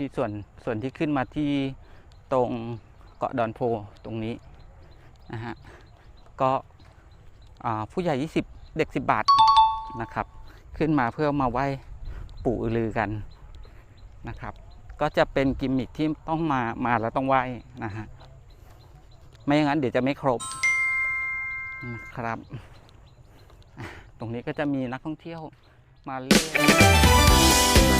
ที่ส่วนส่วนที่ขึ้นมาที่ตรงเกาะดอนโพตรงนี้นะฮะก็ผู้ใหญ่ 20 เด็ก 10 บาทนะครับ ขึ้นมาเพื่อมาไหว้ปู่อือลือกันนะครับ ก็จะเป็นกิมมิคที่ต้องมามาแล้วต้องไหว้นะฮะไม่อย่างนั้นเดี๋ยวจะไม่ครบนะครับ ตรงนี้ก็จะมีนักท่องเที่ยวมาเรื่อย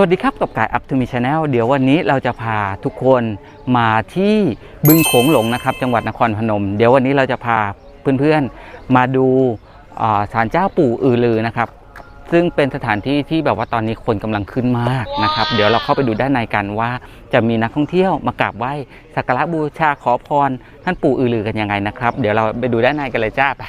วัสดีครับกับกายอัพทูมีชาแนลเดี๋ยววันนี้เราจะพาทุกคนมาที่บึงโขงหลงนะครับ จังหวัดนครพนม เดี๋ยววันนี้เราจะพาเพื่อนๆมาดูศาลเจ้าปู่อือลือนะครับ ซึ่งเป็นสถานที่ที่แบบว่าตอนนี้คนกำลังขึ้นมากนะครับ เดี๋ยวเราเข้าไปดูด้านในกันว่าจะมีนักท่องเที่ยวมากราบไหว้สักการะบูชาขอพรท่านปู่อือลือกันยังไงนะครับ เดี๋ยวเราไปดูด้านในกันเลยจ้าไป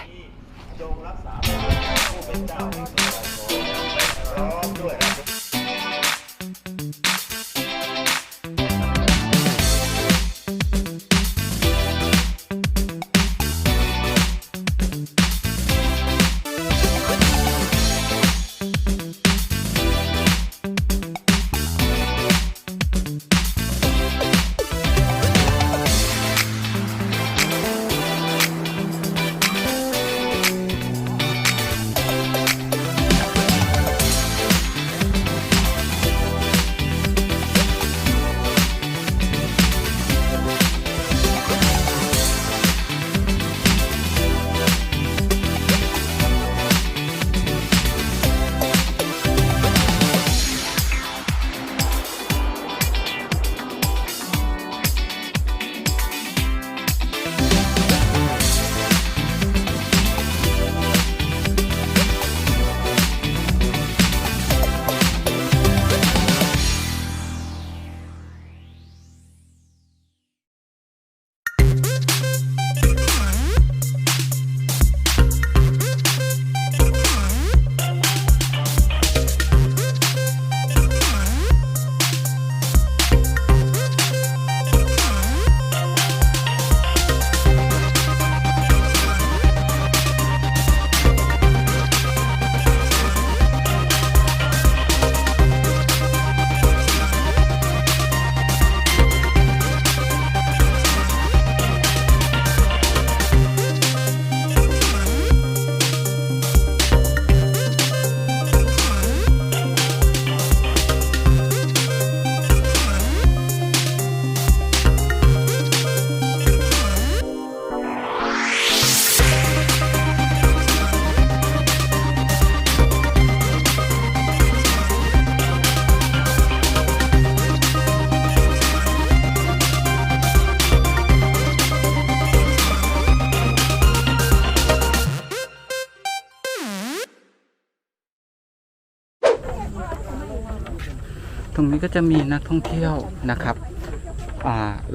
รงนี้ก็จะมีนักท่องเที่ยวนะครับ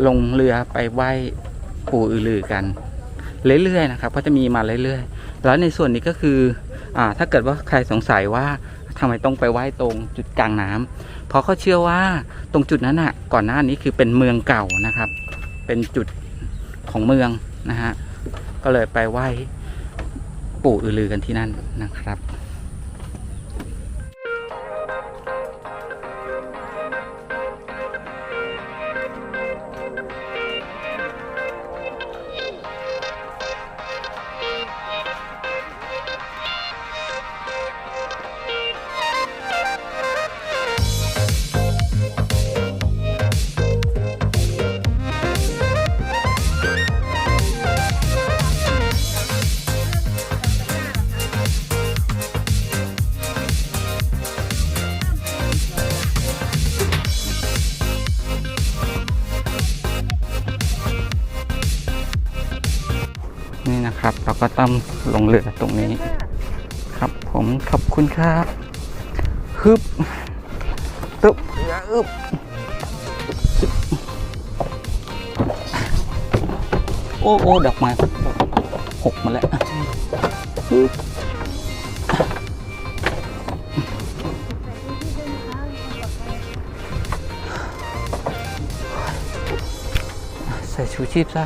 ลงเรือไปไหว้ปู่อือลือกัน เรื่อยๆนะครับก็จะมีมาเรื่อยๆ แล้วในส่วนนี้ก็คืออถ้าเกิดว่าใครสงสัยว่าทำไมต้องไปไหว้ตรงจุดกลางน้ำเพราะเขาเชื่อว่าตรงจุดนั้นอะก่อนหน้านี้คือเป็นเมืองเก่านะครับ เป็นจุดของเมืองนะฮะก็เลยไปไหว้ปู่อือลือกันที่นั่นนะครับ ก็ต้องลงเรือตรงนี้ ครับผมขอบคุณครับฮึบตึ๊บอึบโอ้โอ้ดอกไม้หกมาแล้วปึ๊บใส่ชูชีพซะ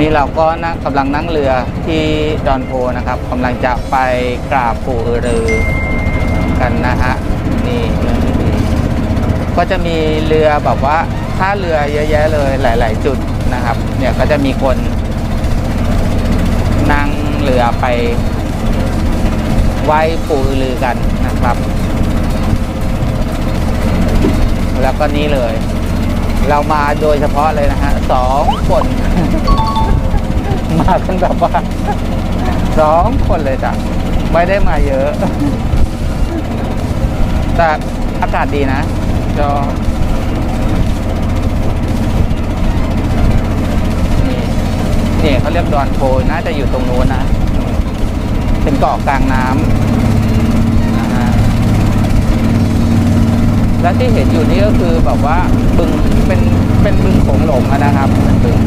นี่เราก็นั่งกำลังนั่งเรือที่ดอนโพนะครับกำลังจะไปกราบปู่อือรือกันนะฮะนี่ก็จะมีเรือแบบว่าท่าเรือเยอะแยะเลยหลาย ๆ จุดนะครับ เนี่ยก็จะมีคน นั่งเรือไปไหว้ปู่อือรือกันนะครับ แล้วก็นี่เลย เรามาโดยเฉพาะเลยนะฮะสองคน กันแบบว่าสองคนเลยจ้ะไม่ได้มาเยอะ แต่อากาศดีนะจอนี่เขาเรียกดอนโพน่าจะอยู่ตรงนู้นนะ เป็นเกาะกลางน้ำนะฮะและที่เห็นอยู่นี่ก็คือแบบว่าบึงเป็นเป็นบึงโขงหลงนะครับเป็นบึง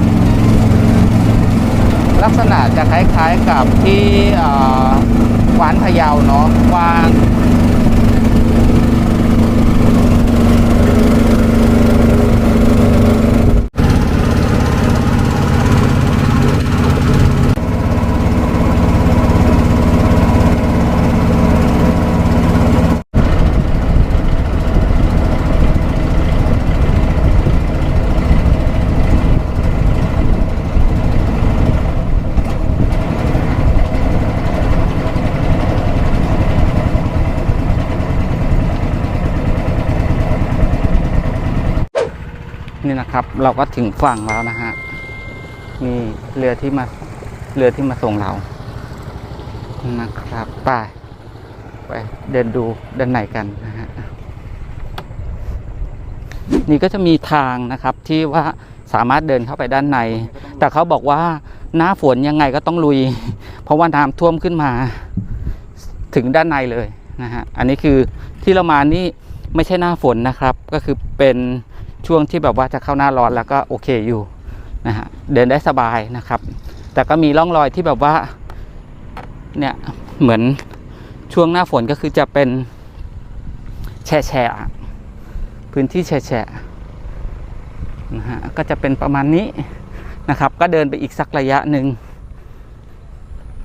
ลักษณะจะคล้ายๆกับที่กวานพะเยาเนาะกว้าง นี่นะครับ เราก็ถึงฝั่งแล้วนะฮะนี่เรือที่มาเรือที่มาส่งเรา นะครับไปไปเดินดูด้านในกันนะฮะนี่ก็จะมีทางนะครับที่ว่าสามารถเดินเข้าไปด้านใน แต่เขาบอกว่าหน้าฝนยังไงก็ต้องลุย เพราะว่าน้ำท่วมขึ้นมา ถึงด้านในเลยนะฮะอันนี้คือที่เรามานี่ไม่ใช่หน้าฝนนะครับ ก็คือเป็น ช่วงที่แบบว่าจะเข้าหน้าร้อนแล้วก็โอเคอยู่นะฮะเดินได้สบายนะครับ แต่ก็มีร่องรอยที่แบบว่าเนี่ยเหมือนช่วงหน้าฝนก็คือจะเป็นแฉะแฉะพื้นที่แฉะแฉะนะฮะก็จะเป็นประมาณนี้นะครับ ก็เดินไปอีกสักระยะหนึ่ง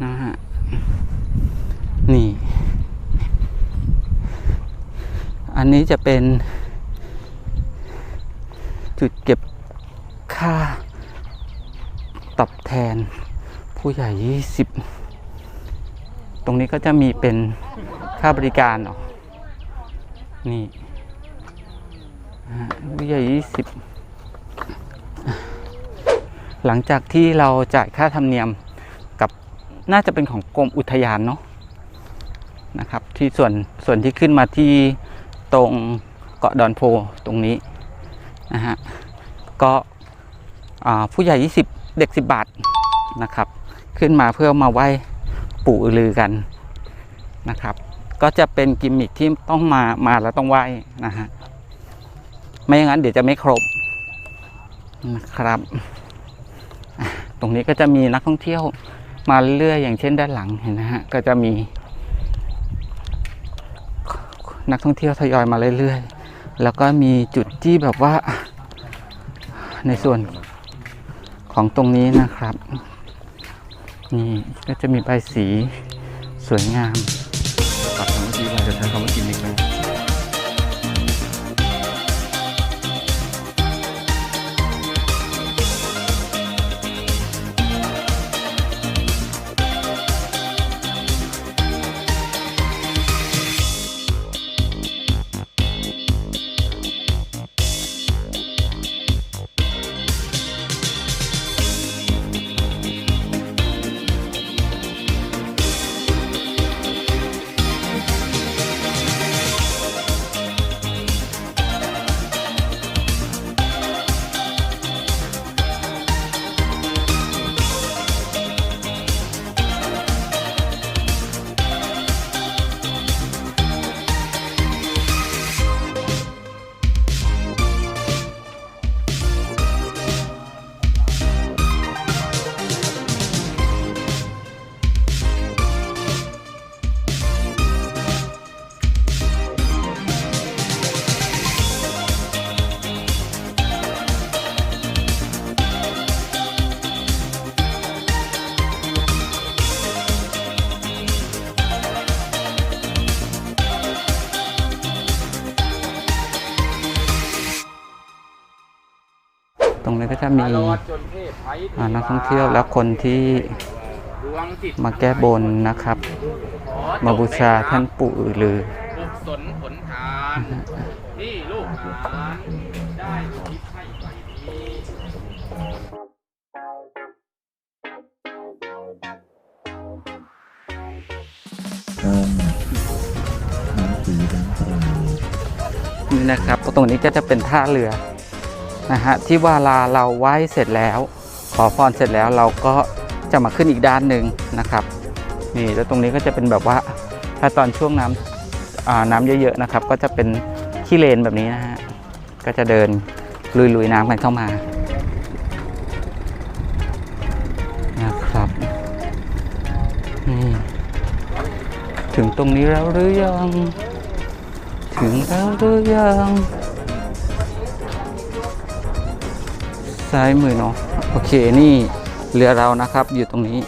นะฮะนี่ อันนี้จะเป็น จุดเก็บค่าตอบแทนผู้ใหญ่ 20 ตรงนี้ก็จะมีเป็นค่าบริการเนาะนี่ผู้ใหญ่ 20 หลังจากที่เราจ่ายค่าธรรมเนียมกับน่าจะเป็นของกรมอุทยานเนาะนะครับที่ส่วนส่วนที่ขึ้นมาที่ตรงเกาะดอนโพตรงนี้ นะฮะก็ผู้ใหญ่ 20 เด็ก 10 บาทนะครับ ขึ้นมาเพื่อมาไหว้ปู่อือลือกันนะครับ ก็จะเป็นกิมมิคที่ต้องมามาแล้วต้องไหว้นะฮะไม่อย่างนั้นเดี๋ยวจะไม่ครบนะครับ ตรงนี้ก็จะมีนักท่องเที่ยวมาเรื่อยอย่างเช่นด้านหลังเห็นนะฮะก็จะมี นักท่องเที่ยวทยอยมาเรื่อยๆ แล้วก็มีจุดที่แบบว่าในส่วนของตรงนี้นะครับ นี่ก็จะมีใบสีสวยงามตัดคำเมื่อกี้ไปจะใช้คำว่ากินอีก ไหมนี้ก็จะมีอ่านักท่องเที่ยวและคนที่มาแก้บนนะครับ มาบูชาท่านปู่อือลือบุกสนผลทานที่ลูกหลานได้ทิพให้ไปนี้นี่นะครับ ตรงนี้ก็จะเป็นท่าเรือ นะฮะที่ว่าลาเราไหว้เสร็จแล้ว ขอพรเสร็จแล้วเราก็จะมาขึ้นอีกด้านหนึ่งนะครับนี่แล้วตรงนี้ก็จะเป็นแบบว่าถ้าตอนช่วงน้ำน้ำเยอะๆนะครับ ก็จะเป็นขี้เลนแบบนี้นะฮะก็จะเดินลุยๆน้ำกันเข้ามานะครับนี่ถึงตรงนี้แล้วหรือยัง ถึงแล้วหรือยัง ซ้ายมือเนาะโอเคนี่เรือเรานะครับอยู่ตรงนี้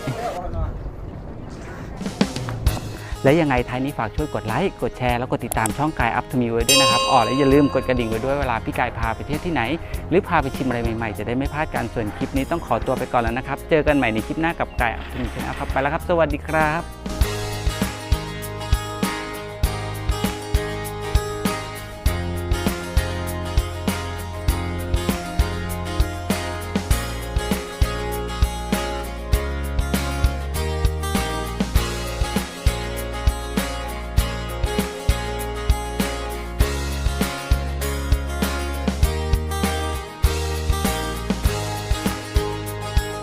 และยังไงท้ายนี้ฝากช่วยกดไลค์กดแชร์แล้วกดติดตามช่องกายอัพทมีไว้ด้วยนะครับอ๋อและอย่าลืมกดกระดิ่งไว้ด้วยเวลาพี่กายพาไปเที่ยวที่ไหน หรือพาไปชิมอะไรใหม่ๆ จะได้ไม่พลาดกันส่วนคลิปนี้ต้องขอตัวไปก่อนแล้วนะครับ เจอกันใหม่ในคลิปหน้ากับกายอัพทมีชนะครับไปแล้วครับ สวัสดีครับ